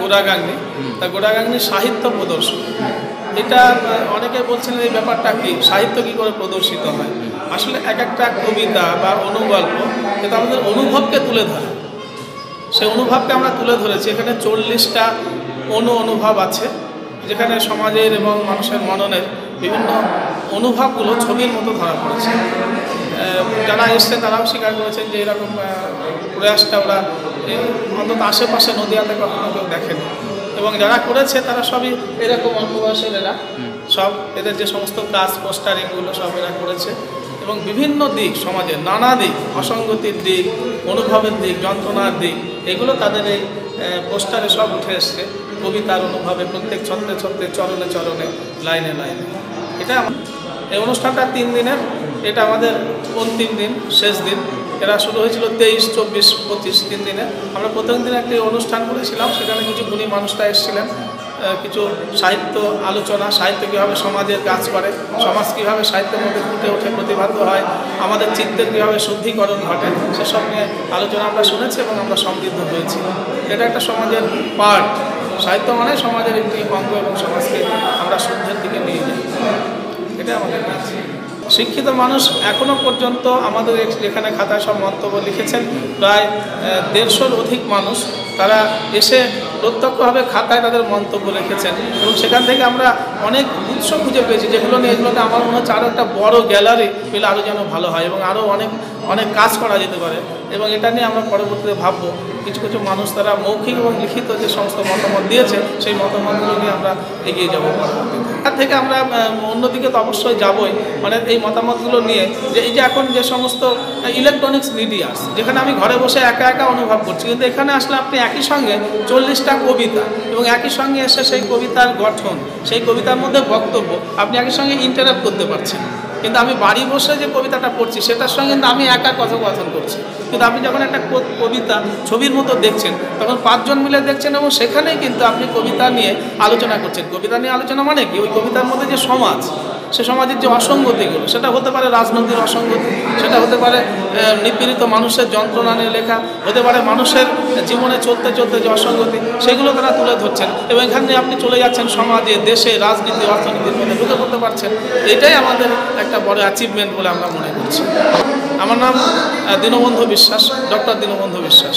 গোড়াগাংনি তা গোড়াগাংনি সাহিত্য প্রদর্শন। এটা অনেকে বলছেন এই ব্যাপারটা কি? সাহিত্য কি করে প্রদর্শিত হয়? আসলে এক একটা কবিতা বা অনুগল্প এটা আমাদের অনুভবকে তুলে ধরে। সেই অনুভবকে আমরা তুলে ধরেছি। এখানে চল্লিশটা অনু অনুভব আছে, যেখানে সমাজের এবং মানুষের মননের বিভিন্ন অনুভবগুলো ছবির মতো ধরা পড়েছে। যারা এসছে তারাও স্বীকার করেছেন যে এরকম প্রয়াসটা ওরা অন্তত আশেপাশে নদীয়াতে কখনো কেউ দেখেনি। এবং যারা করেছে তারা সবই এরকম অল্প বয়সের এরা। সব এদের যে সমস্ত কাজ পোস্টারিংগুলো সব এরা করেছে। এবং বিভিন্ন দিক সমাজের নানা দিক অসঙ্গতির দিক অনুভবের দিক যন্ত্রণার দিক এগুলো তাদের এই পোস্টারে সব উঠে এসছে। কবিতার অনুভবে প্রত্যেক ছত্রে ছত্রে চরণে চরণে লাইনে লাইনে। এটা এই অনুষ্ঠানটা তিন দিনের। এটা আমাদের অন্তিম দিন শেষ দিন। এরা শুরু হয়েছিল তেইশ, চব্বিশ পঁচিশ তিন দিনে। আমরা প্রথম দিন একটি অনুষ্ঠান করেছিলাম, সেখানে কিছু গুণী মানুষরা এসেছিলেন। কিছু সাহিত্য আলোচনা, সাহিত্য কীভাবে সমাজের কাজ করে, সমাজ কীভাবে সাহিত্যের মধ্যে ফুটে ওঠে প্রতিভাত হয়, আমাদের চিত্তের কীভাবে শুদ্ধিকরণ ঘটে, সেসব নিয়ে আলোচনা আমরা শুনেছি এবং আমরা সমৃদ্ধ হয়েছি। এটা একটা সমাজের পার্ট সাহিত্য মানে সমাজের একটি অঙ্গ এবং সমাজকে আমরা শুদ্ধের দিকে নিয়ে যাই। এটা আমাদের কাজ। শিক্ষিত মানুষ এখনও পর্যন্ত আমাদের এখানে খাতায় সব মন্তব্য লিখেছেন প্রায় দেড়শোর অধিক মানুষ, তারা এসে প্রত্যক্ষভাবে খাতায় তাদের মন্তব্য লিখেছেন। এবং সেখান থেকে আমরা অনেক উৎস খুঁজে পেয়েছি যেগুলো নিয়ে এগুলোকে আমার মনে হচ্ছে আরও একটা বড় গ্যালারি পেলে আরও যেন ভালো হয়। এবং আরও অনেক অনেক কাজ করা যেতে পারে এবং এটা নিয়ে আমরা পরবর্তীতে ভাববো। কিছু কিছু মানুষ তারা মৌখিক এবং লিখিত যে সমস্ত মতামত দিয়েছে, সেই মতামতগুলো নিয়ে আমরা এগিয়ে যাব তার থেকে আমরা অন্যদিকে তো অবশ্যই যাবই। মানে এই মতামতগুলো নিয়ে যে, এই যে এখন যে সমস্ত ইলেকট্রনিক্স মিডিয়াস যেখানে আমি ঘরে বসে একা একা অনুভব করছি, কিন্তু এখানে আসলে আপনি একই সঙ্গে চল্লিশটা কবিতা এবং একই সঙ্গে এসে সেই কবিতার গঠন, সেই কবিতার মধ্যে বক্তব্য, আপনি একই সঙ্গে ইন্টারাপ্ট করতে পারছেন কিন্তু আমি বাড়ি বসে যে কবিতাটা পড়ছি, সেটার সঙ্গে কিন্তু আমি একা কথোপকথন করছি। কিন্তু আপনি যখন একটা কবিতা ছবির মতো দেখছেন, তখন পাঁচজন মিলে দেখছেন এবং সেখানেই কিন্তু আপনি কবিতা নিয়ে আলোচনা করছেন। কবিতা নিয়ে আলোচনা মানে কি? ওই কবিতার মধ্যে যে সমাজ সে সমাজের যে অসঙ্গতিগুলো, সেটা হতে পারে রাজনৈতিক অসঙ্গতি, সেটা হতে পারে নিপীড়িত মানুষের যন্ত্রণা নিয়ে লেখা, হতে পারে মানুষের জীবনে চলতে চলতে যে অসঙ্গতি, সেগুলো তারা তুলে ধরছেন। এবং এখানে আপনি চলে যাচ্ছেন সমাজে, দেশে, রাজনীতি, অর্থনীতির মধ্যে, ঢুকে পড়তে পারছেন। এটাই আমাদের একটা বড় অ্যাচিভমেন্ট বলে আমরা মনে করছি। আমার নাম দীনবন্ধু বিশ্বাস ডক্টর দীনবন্ধু বিশ্বাস।